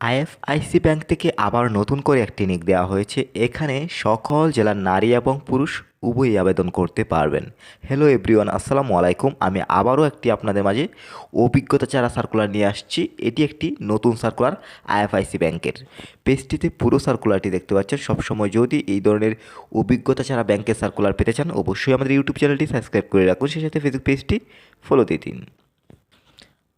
IFIC bank থেকে আবার নতুন করে একটি নিক দেওয়া হয়েছে। এখানে সকল জেলার নারী এবং পুরুষ উভয়ই আবেদন করতে পারবেন। হ্যালো এভরিওয়ান আসসালামু আলাইকুম। আমি আবারও একটি আপনাদের মাঝে অভিজ্ঞতা চারা সার্কুলার নিয়ে আসছি। এটি একটি নতুন সার্কুলার আইএফআইসি ব্যাংকের। পেজটিতে পুরো সার্কুলারটি দেখতে পাচ্ছেন। সবসময় যদি এই ধরনের অভিজ্ঞতা ছাড়া ব্যাংকের সার্কুলার পেতে চান, অবশ্যই আমাদের ইউটিউব চ্যানেলটি সাবস্ক্রাইব করে রাখুন। সেই সাথে ফেসবুক পেজটি ফলো দিয়ে দিন।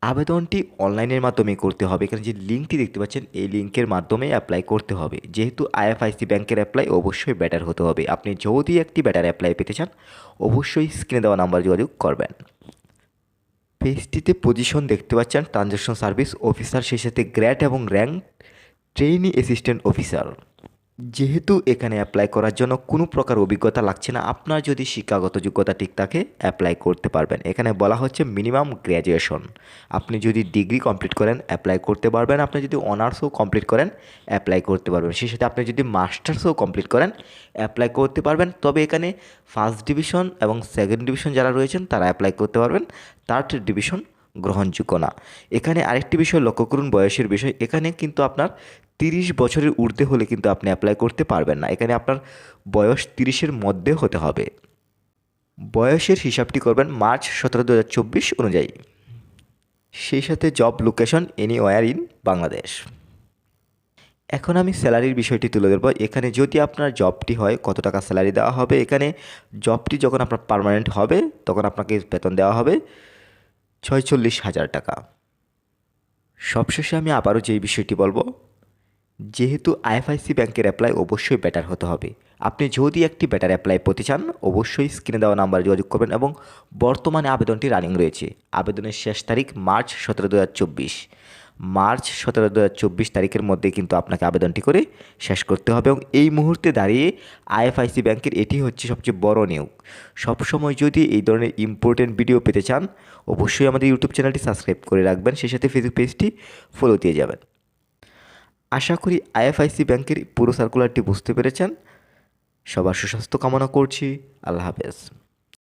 আবেদনটি অনলাইনের মাধ্যমে করতে হবে। এখানে যে লিঙ্কটি দেখতে পাচ্ছেন, এই লিঙ্কের মাধ্যমে অ্যাপ্লাই করতে হবে। যেহেতু আইএফআইসি ব্যাংকের অ্যাপ্লাই অবশ্যই ব্যাটার হতে হবে। আপনি যদি একটি ব্যাটার অ্যাপ্লাই পেতে চান, অবশ্যই স্ক্রিনে দেওয়া নাম্বার যোগাযোগ করবেন। পেজটিতে পজিশন দেখতে পাচ্ছেন ট্রানজ্যাকশন সার্ভিস অফিসার সেই সাথে গ্র্যাড এবং র্যাঙ্ক ট্রেইনি অ্যাসিস্ট্যান্ট অফিসার যেহেতু এখানে অ্যাপ্লাই করার জন্য কোনো প্রকার অভিজ্ঞতা লাগছে না, আপনার যদি শিক্ষাগত যোগ্যতা ঠিক থাকে অ্যাপ্লাই করতে পারবেন। এখানে বলা হচ্ছে মিনিমাম গ্র্যাজুয়েশন আপনি যদি ডিগ্রি কমপ্লিট করেন অ্যাপ্লাই করতে পারবেন। আপনি যদি অনার্সও কমপ্লিট করেন অ্যাপ্লাই করতে পারবেন। সেই সাথে আপনি যদি মাস্টার্সও কমপ্লিট করেন অ্যাপ্লাই করতে পারবেন। তবে এখানে ফার্স্ট ডিভিশন এবং সেকেন্ড ডিভিশন যারা রয়েছেন, তারা অ্যাপ্লাই করতে পারবেন। থার্ড ডিভিশন গ্রহণযোগ্য না। এখানে আরেকটি বিষয় লক্ষ্য করুন বয়সের বিষয়। এখানে কিন্তু আপনার তিরিশ বছরের ঊর্ধ্বে হলে কিন্তু আপনি অ্যাপ্লাই করতে পারবেন না। এখানে আপনার বয়স তিরিশের মধ্যে হতে হবে। বয়সের হিসাবটি করবেন মার্চ সতেরো দু অনুযায়ী। সেই সাথে job location anywhere in Bangladesh. এখন আমি স্যালারির বিষয়টি তুলে ধরবো। এখানে যদি আপনার জবটি হয়, কত টাকা স্যালারি দেওয়া হবে? এখানে জবটি যখন আপনার পার্মানেন্ট হবে, তখন আপনাকে বেতন দেওয়া হবে ছয়চল্লিশ হাজার টাকা। সবশেষে আমি আবারও যেই বিষয়টি বলব যেহেতু আইএফআইসি ব্যাংকের অ্যাপ্লাই অবশ্যই বেটার হতে হবে। আপনি যদি একটি ব্যাটার অ্যাপ্লাই পেতে চান, অবশ্যই স্ক্রিনে দেওয়া নাম্বারে যোগাযোগ করবেন এবং বর্তমানে আবেদনটি রানিং রয়েছে। আবেদনের শেষ তারিখ মার্চ সতেরো দু মার্চ সতেরো দু তারিখের মধ্যে কিন্তু আপনাকে আবেদনটি করে শেষ করতে হবে এবং এই মুহূর্তে দাঁড়িয়ে আইএফআইসি ব্যাংকের এটি হচ্ছে সবচেয়ে বড় নিয়োগ সবসময় যদি এই ধরনের ইম্পর্টেন্ট ভিডিও পেতে চান, অবশ্যই আমাদের ইউটিউব চ্যানেলটি সাবস্ক্রাইব করে রাখবেন, সেই সাথে ফেসবুক পেজটি ফলো দিয়ে যাবেন। আশা করি আইএফআইসি ব্যাংকের পুরো সার্কুলারটি বুঝতে পেরেছেন। সবার সুস্বাস্থ্য কামনা করছি। আল্লাহ হাফেজ।